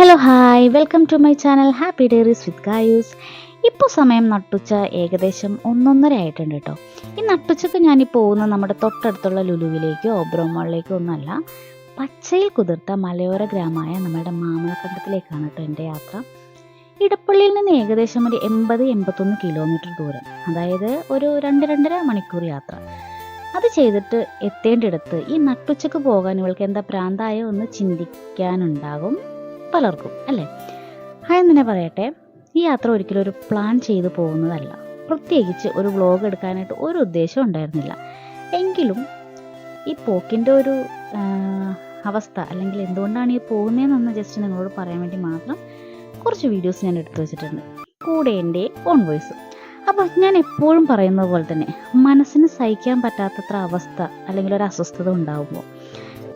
Hello hi welcome to my channel happy diaries with Gayus ഇപ്പോൾ സമയം നട്ടുച്ച ഏകദേശം ഒന്നൊന്നര ആയിട്ടുണ്ട് കേട്ടോ ഈ നട്ടുച്ചക്ക് ഞാൻ പോകുന്ന നമ്മുടെ തൊട്ടടുത്തുള്ള ലുലുവിലേക്കോ ബ്രോമോളിലേക്കോ ഒന്നല്ല പച്ചയിൽ കുതിർത്ത മലയോര ഗ്രാമമായ നമ്മുടെ മാമലക്കണ്ടത്തിലേക്കാണ് കേട്ടോ എന്റെ യാത്ര. ഇടപ്പള്ളിയിൽ നിന്ന് ഏകദേശം ഒരു എൺപത് എൺപത്തൊന്ന് കിലോമീറ്റർ ദൂരം. അതായത് ഒരു രണ്ട് രണ്ടര മണിക്കൂർ യാത്ര. അത് ചെയ്തിട്ട് എത്തേണ്ടിടത്ത് ഈ നട്ടുച്ചക്ക് പോകാൻ ഇവൾക്ക് എന്താ പ്രാന്തായോ ഒന്ന് ചിന്തിക്കാനുണ്ടാകും. പലർക്കും അല്ലേ? ആദ്യം തന്നെ പറയട്ടെ. ഈ യാത്ര ഒരിക്കലും ഒരു പ്ലാൻ ചെയ്ത് പോകുന്നതല്ല. പ്രത്യേകിച്ച് ഒരു വ്ലോഗ് എടുക്കാനായിട്ട് ഒരു ഉദ്ദേശം ഉണ്ടായിരുന്നില്ല. എങ്കിലും ഈ പോക്കിന്റെ ഒരു അവസ്ഥ അല്ലെങ്കിൽ എന്തുകൊണ്ടാണ് ഈ പോകുന്നതെന്നൊന്ന് ജസ്റ്റ് നിങ്ങളോട് പറയാൻ വേണ്ടി മാത്രം കുറച്ച് വീഡിയോസ് ഞാൻ എടുത്തു വെച്ചിട്ടുണ്ട്. കൂടെ എന്റെ ഓൺ വോയിസ് അപ്പോൾ ഞാൻ എപ്പോഴും പറയുന്നത് പോലെ തന്നെ മനസ്സിന് സഹിക്കാൻ പറ്റാത്തത്ര അവസ്ഥ അല്ലെങ്കിൽ ഒരു അസ്വസ്ഥത ഉണ്ടാകുമ്പോൾ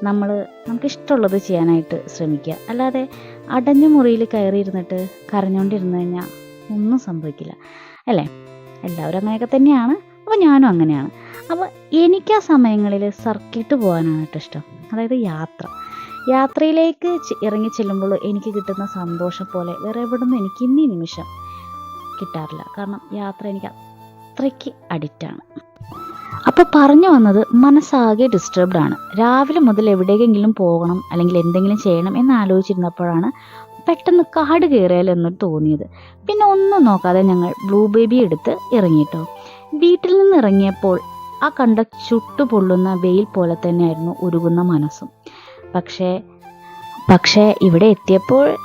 നമ്മൾ നമുക്ക് ഇഷ്ടമുള്ളത് ചെയ്യാനായിട്ട് ശ്രമിക്കുക. അല്ലാതെ അടഞ്ഞ മുറിയിൽ കയറിയിരുന്നിട്ട് കരഞ്ഞോണ്ടിരുന്നു കഴിഞ്ഞാൽ ഒന്നും സംഭവിക്കില്ല. അല്ലേ? എല്ലാവരും അങ്ങനെയൊക്കെ തന്നെയാണ്. അപ്പോൾ ഞാനും അങ്ങനെയാണ്. അപ്പോൾ എനിക്ക് ആ സമയങ്ങളിൽ സർക്കിട്ട് പോകാനാണ് കേട്ടോ ഇഷ്ടം. അതായത് യാത്ര. യാത്രയിലേക്ക് ഇറങ്ങി ചെല്ലുമ്പോൾ എനിക്ക് കിട്ടുന്ന സന്തോഷം പോലെ വേറെ എവിടെ നിന്നും എനിക്ക് ഇന്നീ നിമിഷം കിട്ടാറില്ല. കാരണം യാത്ര എനിക്ക് അത്രയ്ക്ക് അഡിക്റ്റാണ് അപ്പോൾ പറഞ്ഞു വന്നത് മനസ്സാകെ ഡിസ്റ്റർബ്ഡ് ആണ്. രാവിലെ മുതൽ എവിടേക്കെങ്കിലും പോകണം അല്ലെങ്കിൽ എന്തെങ്കിലും ചെയ്യണം എന്ന് ആലോചിച്ചിരുന്നപ്പോഴാണ് പെട്ടെന്ന് കാട് കയറിയാലോ എന്നൊരു തോന്നിയത്. പിന്നെ ഒന്നും നോക്കാതെ ഞങ്ങൾ ബ്ലൂ ബേബി എടുത്ത് ഇറങ്ങിയിട്ടോ വീട്ടിൽ നിന്ന് ഇറങ്ങിയപ്പോൾ ആ കണ്ട ചുട്ടുപൊള്ളുന്ന വെയിൽ പോലെ തന്നെയായിരുന്നു ഉരുകുന്ന മനസ്സും. പക്ഷേ പക്ഷേ ഇവിടെ എത്തിയപ്പോൾ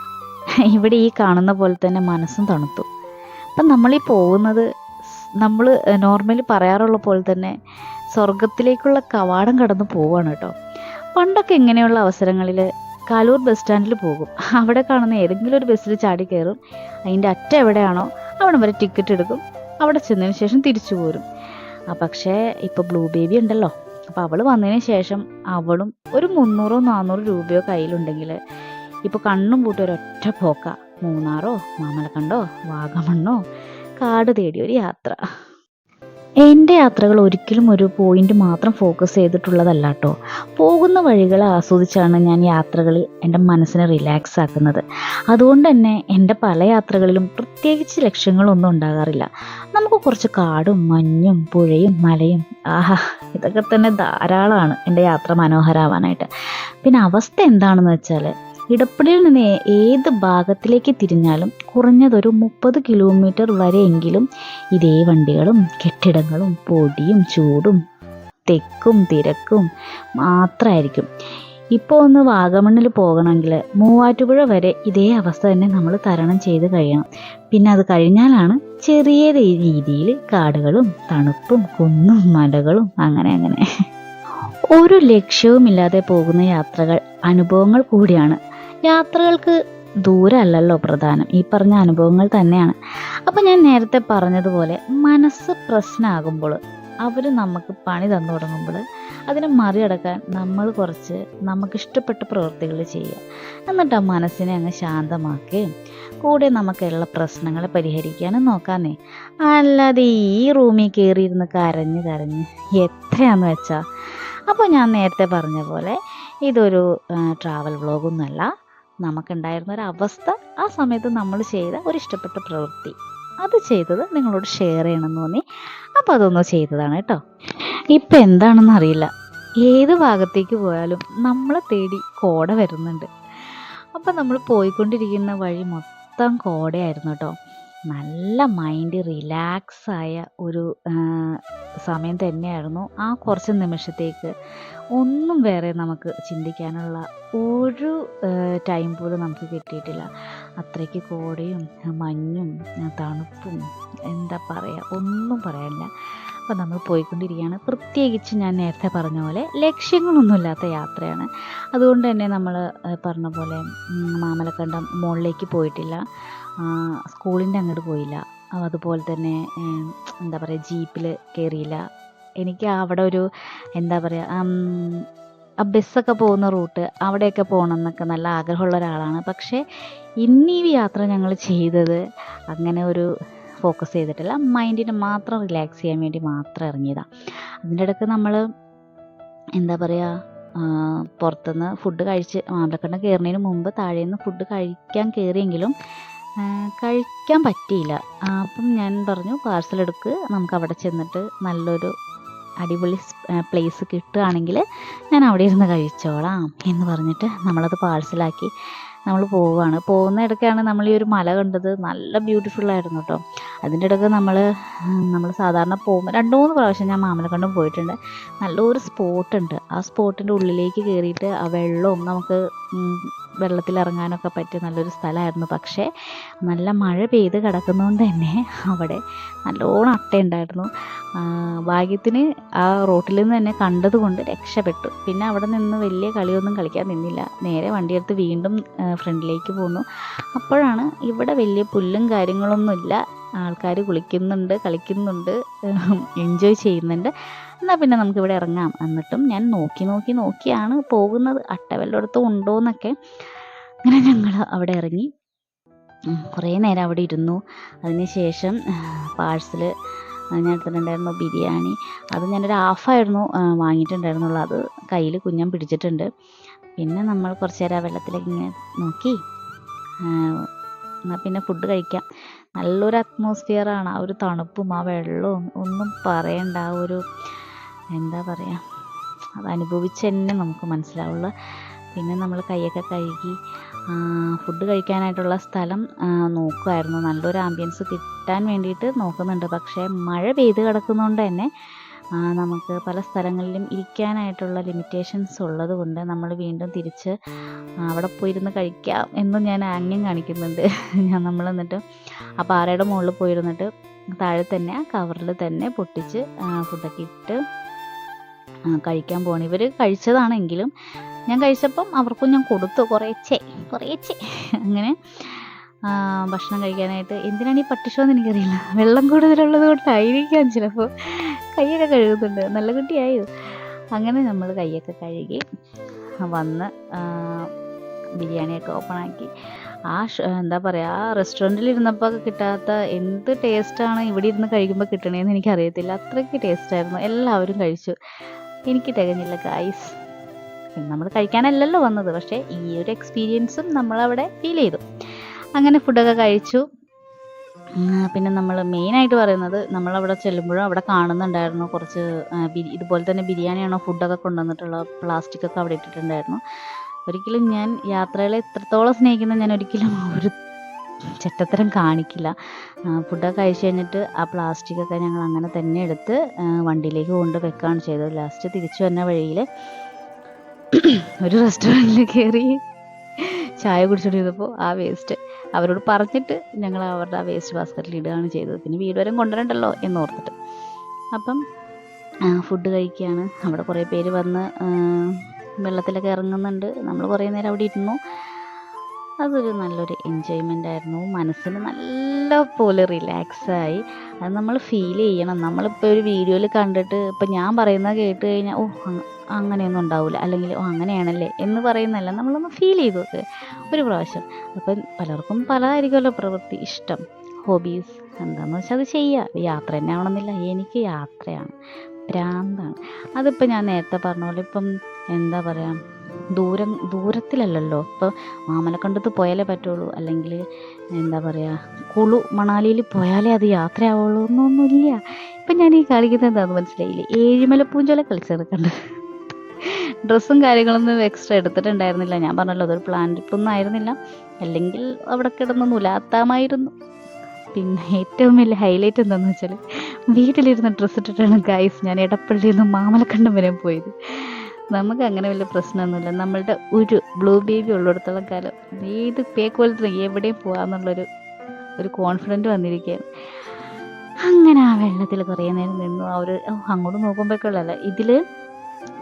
ഇവിടെ ഈ കാണുന്ന പോലെ തന്നെ മനസ്സും തണുത്തു. അപ്പം നമ്മളീ പോകുന്നത് നമ്മൾ നോർമലി പറയാറുള്ള പോലെ തന്നെ സ്വർഗത്തിലേക്കുള്ള കവാടം കടന്ന് പോവുകയാണ് കേട്ടോ പണ്ടൊക്കെ ഇങ്ങനെയുള്ള അവസരങ്ങളിൽ കാലൂർ ബസ് സ്റ്റാൻഡിൽ പോകും. അവിടെ കാണുന്ന ഏതെങ്കിലും ഒരു ബസ്സിൽ ചാടി കയറും അതിന്റെ അറ്റ എവിടെയാണോ അവിടെ വരെ ടിക്കറ്റ് എടുക്കും. അവിടെ ചെന്നതിന് ശേഷം തിരിച്ചു പോരും. ആ പക്ഷേ ഇപ്പോൾ ബ്ലൂ ബേബി ഉണ്ടല്ലോ. അപ്പോൾ അവൾ വന്നതിന് ശേഷം അവളും ഒരു മുന്നൂറോ നാന്നൂറോ രൂപയോ കയ്യിലുണ്ടെങ്കിൽ ഇപ്പോൾ കണ്ണും പൂട്ടി ഒരൊറ്റ പോക്ക. മൂന്നാറോ മാമലക്കണ്ടോ വാഗമണ്ണോ കാട് തേടി ഒരു യാത്ര. എന്റെ യാത്രകൾ ഒരിക്കലും ഒരു പോയിന്റ് മാത്രം ഫോക്കസ് ചെയ്തിട്ടുള്ളതല്ല കേട്ടോ പോകുന്ന വഴികൾ ആസ്വദിച്ചാണ് ഞാൻ യാത്രകളിൽ എന്റെ മനസ്സിനെ റിലാക്സ് ആക്കുന്നത്. അതുകൊണ്ട് തന്നെ എന്റെ പല യാത്രകളിലും പ്രത്യേകിച്ച് ലക്ഷ്യങ്ങളൊന്നും ഉണ്ടാകാറില്ല. നമുക്ക് കുറച്ച് കാടും മഞ്ഞും പുഴയും മലയും ആഹാ ഇതൊക്കെ തന്നെ ധാരാളമാണ് എന്റെ യാത്ര മനോഹരമാവാനായിട്ട് പിന്നെ അവസ്ഥ എന്താണെന്ന് വെച്ചാൽ ഇടപ്പള്ളിയിൽ നിന്ന് ഏത് ഭാഗത്തിലേക്ക് തിരിഞ്ഞാലും കുറഞ്ഞതൊരു മുപ്പത് കിലോമീറ്റർ വരെയെങ്കിലും ഇതേ വണ്ടികളും കെട്ടിടങ്ങളും പൊടിയും ചൂടും തെക്കും തിരക്കും മാത്രമായിരിക്കും ഇപ്പോൾ ഒന്ന് വാഗമണ്ണിൽ പോകണമെങ്കിൽ മൂവാറ്റുപുഴ വരെ ഇതേ അവസ്ഥ തന്നെ നമ്മൾ തരണം ചെയ്ത് കഴിയണം. പിന്നെ അത് കഴിഞ്ഞാലാണ് ചെറിയ രീതിയിൽ കാടുകളും തണുപ്പും കുന്നും മലകളും അങ്ങനെ അങ്ങനെ. ഒരു ലക്ഷ്യവുമില്ലാതെ പോകുന്ന യാത്രകൾ അനുഭവങ്ങൾ കൂടിയാണ്. യാത്രകൾക്ക് ദൂരമല്ലല്ലോ പ്രധാനം. ഈ പറഞ്ഞ അനുഭവങ്ങൾ തന്നെയാണ്. അപ്പം ഞാൻ നേരത്തെ പറഞ്ഞതുപോലെ മനസ്സ് പ്രശ്നമാകുമ്പോൾ അവർ നമുക്ക് പണി തന്നു തുടങ്ങുമ്പോൾ അതിനെ മറികടക്കാൻ നമ്മൾ കുറച്ച് നമുക്ക് ഇഷ്ടപ്പെട്ട പ്രവൃത്തികൾ ചെയ്യുക. എന്നിട്ട് ആ മനസ്സിനെ അങ്ങ് ശാന്തമാക്കുകയും കൂടെ നമുക്കുള്ള പ്രശ്നങ്ങളെ പരിഹരിക്കാനും നോക്കാന്നേ. അല്ലാതെ ഈ റൂമിൽ കയറിയിരുന്ന് കരഞ്ഞ് കരഞ്ഞ് എത്രയാന്ന് വെച്ചാൽ അപ്പോൾ ഞാൻ നേരത്തെ പറഞ്ഞ പോലെ ഇതൊരു ട്രാവൽ വ്ളോഗൊന്നുമല്ല നമുക്കുണ്ടായിരുന്ന ഒരു അവസ്ഥ ആ സമയത്ത് നമ്മൾ ചെയ്ത ഒരു ഇഷ്ടപ്പെട്ട പ്രവൃത്തി. അത് ചെയ്തത് നിങ്ങളോട് ഷെയർ ചെയ്യണമെന്ന് തോന്നി. അപ്പോൾ അതൊന്ന് ചെയ്തതാണ് കേട്ടോ. ഇപ്പം എന്താണെന്ന് അറിയില്ല. ഏത് ഭാഗത്തേക്ക് പോയാലും നമ്മളെ തേടി കോട വരുന്നുണ്ട്. അപ്പം നമ്മൾ പോയിക്കൊണ്ടിരിക്കുന്ന വഴി മൊത്തം കോടയായിരുന്നു കേട്ടോ. നല്ല മൈൻഡ് റിലാക്സ് ആയ ഒരു സമയം തന്നെയായിരുന്നു. ആ കുറച്ച് നിമിഷത്തേക്ക് ഒന്നും വേറെ നമുക്ക് ചിന്തിക്കാനുള്ള ഒരു ടൈം പോലും നമുക്ക് കിട്ടിയിട്ടില്ല. അത്രയ്ക്ക് കോടയും മഞ്ഞും തണുപ്പും എന്താ പറയുക ഒന്നും പറയാനില്ല. അപ്പോൾ നമ്മൾ പോയിക്കൊണ്ടിരിക്കുകയാണ്. പ്രത്യേകിച്ച് ഞാൻ നേരത്തെ പറഞ്ഞ പോലെ ലക്ഷ്യങ്ങളൊന്നുമില്ലാത്ത യാത്രയാണ്. അതുകൊണ്ട് തന്നെ നമ്മൾ പറഞ്ഞ പോലെ മാമലക്കണ്ടം മുകളിലേക്ക് പോയിട്ടില്ല. സ്കൂളിന്റെ അങ്ങോട്ട് പോയില്ല. അതുപോലെ തന്നെ എന്താ പറയുക ജീപ്പിൽ കയറിയില്ല. എനിക്ക് അവിടെ ഒരു എന്താ പറയുക ആ ബസ്സൊക്കെ പോകുന്ന റൂട്ട് അവിടെയൊക്കെ പോകണം എന്നൊക്കെ നല്ല ആഗ്രഹമുള്ള ഒരാളാണ്. പക്ഷേ ഇന്നീ യാത്ര ഞങ്ങൾ ചെയ്തത് അങ്ങനെ ഒരു ഫോക്കസ് ചെയ്തിട്ടില്ല. മൈൻഡിനെ മാത്രം റിലാക്സ് ചെയ്യാൻ വേണ്ടി മാത്രം ഇറങ്ങിയതാണ് അതിന്റെ ഇടയ്ക്ക് നമ്മൾ എന്താ പറയുക പുറത്തുനിന്ന് ഫുഡ് കഴിച്ച് മാമ്പലക്കണ്ടം കയറുന്നതിന് മുമ്പ് താഴേന്ന് ഫുഡ് കഴിക്കാൻ കയറിയെങ്കിലും കഴിക്കാൻ പറ്റിയില്ല. അപ്പം ഞാൻ പറഞ്ഞു പാർസൽ എടുക്ക്. നമുക്ക് അവിടെ ചെന്നിട്ട് നല്ലൊരു അടിപൊളി പ്ലേസ് കിട്ടുകയാണെങ്കിൽ ഞാൻ അവിടെ ഇരുന്ന് കഴിച്ചോളാം എന്ന് പറഞ്ഞിട്ട് നമ്മളത് പാഴ്സലാക്കി നമ്മൾ പോവുകയാണ് പോകുന്ന ഇടയ്ക്കാണ് നമ്മൾ ഈ ഒരു മല കണ്ടത്. നല്ല ബ്യൂട്ടിഫുൾ ആയിരുന്നു കേട്ടോ അതിന്റെ ഇടയ്ക്ക് നമ്മൾ നമ്മൾ സാധാരണ പോകുമ്പോൾ രണ്ട് മൂന്ന് പ്രാവശ്യം ഞാൻ മാമലക്കണ്ടം പോയിട്ടുണ്ട്. നല്ലൊരു സ്പോട്ട് ഉണ്ട് ആ സ്പോട്ടിന്റെ ഉള്ളിലേക്ക് കയറിയിട്ട് ആ വെള്ളവും നമുക്ക് വെള്ളത്തിലിറങ്ങാനൊക്കെ പറ്റിയ നല്ലൊരു സ്ഥലമായിരുന്നു. പക്ഷേ നല്ല മഴ പെയ്ത് കിടക്കുന്നതുകൊണ്ട് തന്നെ അവിടെ നല്ലോണം അട്ടയുണ്ടായിരുന്നു. ഭാഗ്യത്തിന് ആ റോട്ടിൽ നിന്ന് തന്നെ കണ്ടതുകൊണ്ട് രക്ഷപ്പെട്ടു. പിന്നെ അവിടെ നിന്ന് വലിയ കളിയൊന്നും കളിക്കാൻ നിന്നില്ല. നേരെ വണ്ടിയെടുത്ത് വീണ്ടും ഫ്രണ്ടിലേക്ക് പോന്നു. അപ്പോഴാണ് ഇവിടെ വലിയ പുല്ലും കാര്യങ്ങളൊന്നുമില്ല. ആൾക്കാർ കുളിക്കുന്നുണ്ട് കളിക്കുന്നുണ്ട് എൻജോയ് ചെയ്യുന്നുണ്ട്. എന്നാൽ പിന്നെ നമുക്ക് ഇവിടെ ഇറങ്ങാം. എന്നിട്ടും ഞാൻ നോക്കി നോക്കി നോക്കിയാണ് പോകുന്നത്. അട്ട അടുത്ത് എന്നൊക്കെ. അങ്ങനെ ഞങ്ങൾ അവിടെ ഇറങ്ങി. കുറേ നേരം അവിടെ ഇരുന്നു. അതിന് ശേഷം പാഴ്സൽ ഞാൻ എടുത്തിട്ടുണ്ടായിരുന്നു ബിരിയാണി. അത് ഞാനൊരു ഹാഫായിരുന്നു വാങ്ങിയിട്ടുണ്ടായിരുന്നുള്ളൂ. അത് കയ്യിൽ കുഞ്ഞൻ പിടിച്ചിട്ടുണ്ട്. പിന്നെ നമ്മൾ കുറച്ച് നേരം ആ വെള്ളത്തിലേക്ക് ഇങ്ങനെ നോക്കി. എന്നാൽ പിന്നെ ഫുഡ് കഴിക്കാം. നല്ലൊരു അറ്റ്മോസ്ഫിയറാണ് ആ ഒരു തണുപ്പും ആ വെള്ളവും ഒന്നും പറയണ്ട. ആ ഒരു എന്താ പറയുക അത് അനുഭവിച്ച് തന്നെ നമുക്ക് മനസ്സിലാവുള്ളൂ. പിന്നെ നമ്മൾ കൈയൊക്കെ കഴുകി ഫുഡ് കഴിക്കാനായിട്ടുള്ള സ്ഥലം നോക്കുമായിരുന്നു നല്ലൊരു ആംബിയൻസ് കിട്ടാൻ വേണ്ടിയിട്ട് നോക്കുന്നുണ്ട്. പക്ഷേ മഴ പെയ്ത് കിടക്കുന്നതുകൊണ്ട് തന്നെ നമുക്ക് പല സ്ഥലങ്ങളിലും ഇരിക്കാനായിട്ടുള്ള ലിമിറ്റേഷൻസ് ഉള്ളത് കൊണ്ട് നമ്മൾ വീണ്ടും തിരിച്ച് അവിടെ പോയിരുന്ന് കഴിക്കാം എന്നും ഞാൻ ആംഗ്യം കാണിക്കുന്നുണ്ട്. ഞാൻ നമ്മൾ എന്നിട്ട് ആ പാറയുടെ മുകളിൽ പോയിരുന്നിട്ട് താഴെ തന്നെ കവറിൽ തന്നെ പൊട്ടിച്ച് ഫുഡൊക്കെ ഇട്ട് കഴിക്കാൻ പോകണം ഇവർ കഴിച്ചതാണെങ്കിലും ഞാൻ കഴിച്ചപ്പം അവർക്കും ഞാൻ കൊടുത്തു. കുറേച്ചേ കുറേച്ചേ അങ്ങനെ ഭക്ഷണം കഴിക്കാനായിട്ട്. എന്തിനാണ് ഈ പട്ടിഷോ എന്ന് എനിക്കറിയില്ല. വെള്ളം കൂടുതലുള്ളത് കൊണ്ടായിരിക്കാം ചിലപ്പോൾ കൈയൊക്കെ കഴുകുന്നുണ്ട്. നല്ല കുട്ടിയായോ? അങ്ങനെ നമ്മൾ കൈയൊക്കെ കഴുകി വന്ന് ബിരിയാണിയൊക്കെ ഓപ്പണാക്കി. ആ എന്താ പറയുക ആ റെസ്റ്റോറന്റിൽ ഇരുന്നപ്പോൾ കിട്ടാത്ത എന്ത് ടേസ്റ്റാണ് ഇവിടെ ഇരുന്ന് കഴിക്കുമ്പോൾ കിട്ടണേന്ന് എനിക്കറിയത്തില്ല. അത്രയ്ക്ക് ടേസ്റ്റായിരുന്നു എല്ലാവരും കഴിച്ചു. എനിക്ക് തികഞ്ഞില്ല ഗായ്സ് നമ്മൾ കഴിക്കാനല്ലല്ലോ വന്നത് പക്ഷേ ഈ ഒരു എക്സ്പീരിയൻസും നമ്മളവിടെ ഫീൽ ചെയ്തു. അങ്ങനെ ഫുഡൊക്കെ കഴിച്ചു. പിന്നെ നമ്മൾ മെയിനായിട്ട് പറയുന്നത് നമ്മളവിടെ ചെല്ലുമ്പോഴും അവിടെ കാണുന്നുണ്ടായിരുന്നു കുറച്ച് ഇതുപോലെ തന്നെ ബിരിയാണിയാണോ ഫുഡൊക്കെ കൊണ്ടുവന്നിട്ടുള്ള പ്ലാസ്റ്റിക് ഒക്കെ അവിടെ ഇട്ടിട്ടുണ്ടായിരുന്നു. ഒരിക്കലും ഞാൻ യാത്രകളെ ഇത്രത്തോളം സ്നേഹിക്കുന്ന ഞാൻ ഒരിക്കലും ഒരു ചെറ്റത്തരം കാണിക്കില്ല. ഫുഡൊക്കെ കഴിച്ച് കഴിഞ്ഞിട്ട് ആ പ്ലാസ്റ്റിക്കൊക്കെ ഞങ്ങൾ അങ്ങനെ തന്നെ എടുത്ത് വണ്ടിയിലേക്ക് കൊണ്ട് വെക്കുകയാണ് ചെയ്തത്. ലാസ്റ്റ് തിരിച്ചു വന്ന വഴിയിൽ ഒരു റെസ്റ്റോറന്റിൽ കയറി ചായ കുടിച്ചുകൊണ്ടിരുന്നപ്പോൾ ആ വേസ്റ്റ് അവരോട് പറഞ്ഞിട്ട് ഞങ്ങൾ അവരുടെ ആ വേസ്റ്റ് ബാസ്ക്കറ്റിൽ ഇടുകയാണ് ചെയ്തത്. പിന്നെ വീട് വരെ കൊണ്ടുവരണ്ടല്ലോ എന്നോർത്തിട്ട്. അപ്പം ഫുഡ് കഴിക്കുകയാണ്. അവിടെ കുറേ പേര് വന്ന് വെള്ളത്തിലൊക്കെ ഇറങ്ങുന്നുണ്ട്. നമ്മൾ കുറേ നേരം അവിടെ ഇരുന്നു. അതൊരു നല്ലൊരു എൻജോയ്മെന്റ് ആയിരുന്നു. മനസ്സിന് നല്ല പോലെ റിലാക്സായി അത് നമ്മൾ ഫീൽ ചെയ്യണം. നമ്മളിപ്പോൾ ഒരു വീഡിയോയിൽ കണ്ടിട്ട് ഇപ്പം ഞാൻ പറയുന്നത് കേട്ട് കഴിഞ്ഞാൽ ഓ അങ്ങനെയൊന്നും ഉണ്ടാവില്ല അല്ലെങ്കിൽ ഓ അങ്ങനെയാണല്ലേ? എന്ന് പറയുന്നല്ല നമ്മളൊന്ന് ഫീൽ ചെയ്തു നോക്ക്. ഒരു പ്രാവശ്യം. അപ്പം പലർക്കും പലതായിരിക്കുമല്ലോ പ്രവൃത്തി ഇഷ്ടം. ഹോബീസ് എന്താണെന്ന് വെച്ചാൽ അത് ചെയ്യുക യാത്ര തന്നെ ആവണമെന്നില്ല. എനിക്ക് യാത്രയാണ്. ഭ്രാന്താണ്. അതിപ്പോൾ ഞാൻ നേരത്തെ പറഞ്ഞ പോലെ ഇപ്പം എന്താ പറയുക ദൂരം ദൂരത്തിലല്ലല്ലോ. ഇപ്പോൾ മാമലക്കണ്ടത്ത് പോയാലേ പറ്റുള്ളൂ. അല്ലെങ്കിൽ എന്താ പറയുക കുളു മണാലിയിൽ പോയാലേ അത് യാത്രയാവുള്ളൂ എന്നൊന്നുമില്ല. ഇപ്പം ഞാൻ ഈ കളിക്കുന്നത് എന്താണെന്ന് മനസ്സിലായില്ലേ? ഏഴിമല പൂഞ്ചോല കളിച്ചെടുക്കണ്ട ഡ്രസ്സും കാര്യങ്ങളൊന്നും എക്സ്ട്രാ എടുത്തിട്ടുണ്ടായിരുന്നില്ല. ഞാൻ പറഞ്ഞല്ലോ അതൊരു പ്ലാൻ ട്രിപ്പൊന്നും ആയിരുന്നില്ല. അല്ലെങ്കിൽ അവിടെ കിടന്ന് നുലാത്താമായിരുന്നു. പിന്നെ ഏറ്റവും വലിയ ഹൈലൈറ്റ് എന്താണെന്ന് വെച്ചാൽ വീട്ടിലിരുന്ന് ഡ്രസ്സ് ഇട്ടിട്ടാണ് ഗൈസ് ഞാൻ എടപ്പള്ളിയിൽ നിന്ന് മാമലക്കണ്ടം വരെ പോയത്. നമുക്ക് അങ്ങനെ വലിയ പ്രശ്നമൊന്നുമില്ല. നമ്മളുടെ ഒരു ബ്ലൂ ബേബി ഉള്ളിടത്തോളം കാലം ഏത് പേക്കോലത്ത് എവിടെയും പോകാമെന്നുള്ളൊരു ഒരു കോൺഫിഡന്റ് വന്നിരിക്കുകയാണ്. അങ്ങനെ ആ വെള്ളത്തിൽ കുറേ നേരം നിന്നു. ആ ഒരു അങ്ങോട്ട് നോക്കുമ്പോഴേക്കുള്ളല്ല ഇതിൽ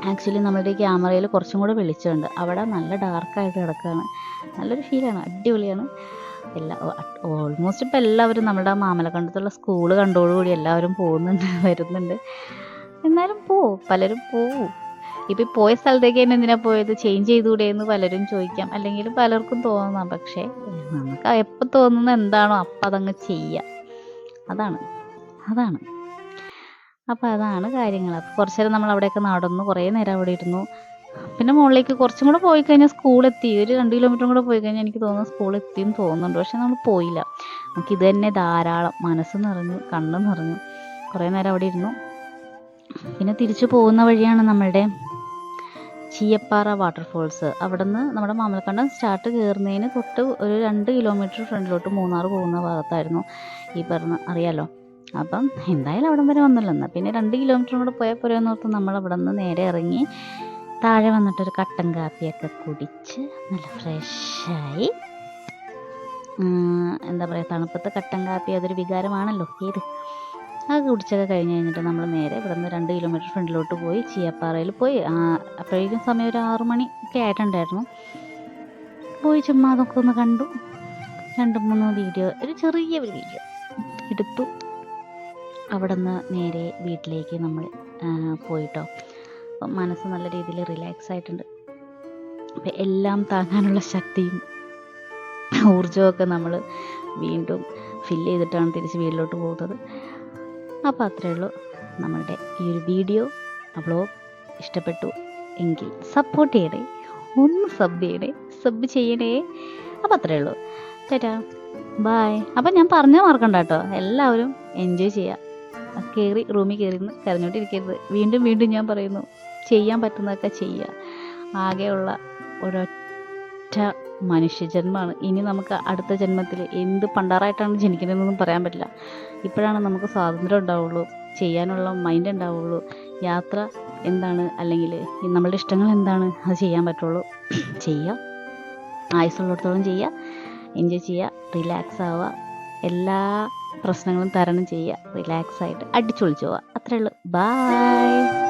ആക്ച്വലി നമ്മളുടെ ക്യാമറയിൽ കുറച്ചും കൂടെ വെളിച്ചമുണ്ട്. അവിടെ നല്ല ഡാർക്കായിട്ട് കിടക്കുകയാണ്. നല്ലൊരു ഫീലാണ് അടിപൊളിയാണ്. എല്ലാ ഓൾമോസ്റ്റ് ഇപ്പോൾ എല്ലാവരും നമ്മുടെ മാമലക്കണ്ടത്തുള്ള സ്കൂൾ കണ്ടോടുകൂടി എല്ലാവരും പോകുന്നുണ്ട് വരുന്നുണ്ട്. എന്നാലും പോവും പലരും പോവും. ഇപ്പം പോയ സ്ഥലത്തേക്ക് തന്നെ എന്തിനാ പോയത്? ചേഞ്ച് ചെയ്തുകൂടെ എന്ന് പലരും ചോദിക്കാം. അല്ലെങ്കിൽ പലർക്കും തോന്നാം. പക്ഷേ നമുക്ക് എപ്പോൾ തോന്നുന്ന എന്താണോ അപ്പം അതങ്ങ് ചെയ്യാം. അതാണ് അതാണ്. അപ്പോൾ അതാണ് കാര്യങ്ങൾ. അപ്പോൾ കുറച്ച് നേരം നമ്മൾ അവിടെയൊക്കെ നടന്നു. കുറേ നേരം അവിടെ ഇരുന്നു. പിന്നെ മുകളിലേക്ക് കുറച്ചും കൂടെ പോയി കഴിഞ്ഞാൽ സ്കൂളെത്തി ഒരു രണ്ട് കിലോമീറ്റർ കൂടെ പോയി കഴിഞ്ഞാൽ എനിക്ക് തോന്നുന്നു സ്കൂൾ എത്തിയെന്ന് തോന്നുന്നുണ്ട്. പക്ഷെ നമ്മൾ പോയില്ല. നമുക്ക് ഇത് തന്നെ ധാരാളം മനസ്സ് നിറഞ്ഞു കണ്ണ് നിറഞ്ഞു കുറേ നേരം അവിടെ ഇരുന്നു. പിന്നെ തിരിച്ചു പോകുന്ന വഴിയാണ് നമ്മളുടെ ചീയപ്പാറ വാട്ടർഫോൾസ് അവിടെ നിന്ന് നമ്മുടെ മാമലക്കണ്ടം സ്റ്റാർട്ട് കയറുന്നതിന് തൊട്ട് ഒരു രണ്ട് കിലോമീറ്റർ ഫ്രണ്ടിലോട്ട് മൂന്നാർ പോകുന്ന ഭാഗത്തായിരുന്നു ഈ പറഞ്ഞ അറിയാലോ? അപ്പം എന്തായാലും അവിടം വരെ വന്നല്ലോ. എന്നാൽ പിന്നെ രണ്ട് കിലോമീറ്ററും കൂടെ പോയാൽ പോരെയെന്ന് ഓർത്ത് നമ്മൾ അവിടെ നിന്ന് നേരെ ഇറങ്ങി താഴെ വന്നിട്ടൊരു കട്ടൻ കാപ്പിയൊക്കെ കുടിച്ച് നല്ല ഫ്രഷായി. എന്താ പറയുക തണുപ്പത്ത് കട്ടൻ കാപ്പി അതൊരു വികാരമാണല്ലോ ഏത്? അത് കുടിച്ചൊക്കെ കഴിഞ്ഞ് കഴിഞ്ഞിട്ട് നമ്മൾ നേരെ ഇവിടെ നിന്ന് രണ്ട് കിലോമീറ്റർ ഫ്രണ്ടിലോട്ട് പോയി ചീയപ്പാറയിൽ പോയി. അപ്പോഴേക്കും സമയം ഒരു ആറു മണി ഒക്കെ ആയിട്ടുണ്ടായിരുന്നു. പോയി ചുമ്മാ അതൊക്കെ ഒന്ന് കണ്ടു. രണ്ട് മൂന്ന് വീഡിയോ ഒരു ചെറിയ വീഡിയോ എടുത്തു. അവിടെ നിന്ന് നേരെ വീട്ടിലേക്ക് നമ്മൾ പോയിട്ടോ. അപ്പം മനസ്സ് നല്ല രീതിയിൽ റിലാക്സ് ആയിട്ടുണ്ട്. അപ്പം എല്ലാം താങ്ങാനുള്ള ശക്തിയും ഊർജമൊക്കെ നമ്മൾ വീണ്ടും ഫില്ല് ചെയ്തിട്ടാണ് തിരിച്ച് വീട്ടിലോട്ട് പോകുന്നത്. അപ്പോൾ അത്രയേ ഉള്ളൂ നമ്മളുടെ ഈ ഒരു വീഡിയോ വ്ളോഗ് ഇഷ്ടപ്പെട്ടു എങ്കിൽ സപ്പോർട്ട് ചെയ്യണേ ഒന്ന് സബ് ചെയ്യണേ സബ് ചെയ്യണേ. അപ്പോൾ അത്രയേ ഉള്ളൂ. ചേട്ടാ ബായ് അപ്പം ഞാൻ പറഞ്ഞാൽ മറക്കണ്ട കേട്ടോ. എല്ലാവരും എൻജോയ് ചെയ്യുക. കയറി റൂമിൽ കയറി നിന്ന് കരഞ്ഞോണ്ടിരിക്കരുത് വീണ്ടും വീണ്ടും ഞാൻ പറയുന്നു ചെയ്യാൻ പറ്റുന്നതൊക്കെ ചെയ്യുക. ആകെയുള്ള ഒരൊറ്റ മനുഷ്യജന്മമാണ്. ഇനി നമുക്ക് അടുത്ത ജന്മത്തിൽ എന്ത് പണ്ടാറായിട്ടാണ് ജനിക്കുന്നതെന്നൊന്നും പറയാൻ പറ്റില്ല. ഇപ്പോഴാണ് നമുക്ക് സ്വാതന്ത്ര്യം ഉണ്ടാവുള്ളൂ ചെയ്യാനുള്ള മൈൻഡ് ഉണ്ടാവുള്ളൂ. യാത്ര എന്താണ്? അല്ലെങ്കിൽ നമ്മളുടെ ഇഷ്ടങ്ങൾ എന്താണ്? അത് ചെയ്യാൻ പറ്റുള്ളൂ. ചെയ്യുക ആയുസ്സുള്ളിടത്തോളം ചെയ്യുക എൻജോയ് ചെയ്യുക. റിലാക്സ് ആവുക. എല്ലാ പ്രശ്നങ്ങളും തരണം ചെയ്യുക. റിലാക്സ് ആയിട്ട്. അടിച്ചൊളിച്ചു പോവുക. അത്രേ ഉള്ളൂ. ബായ്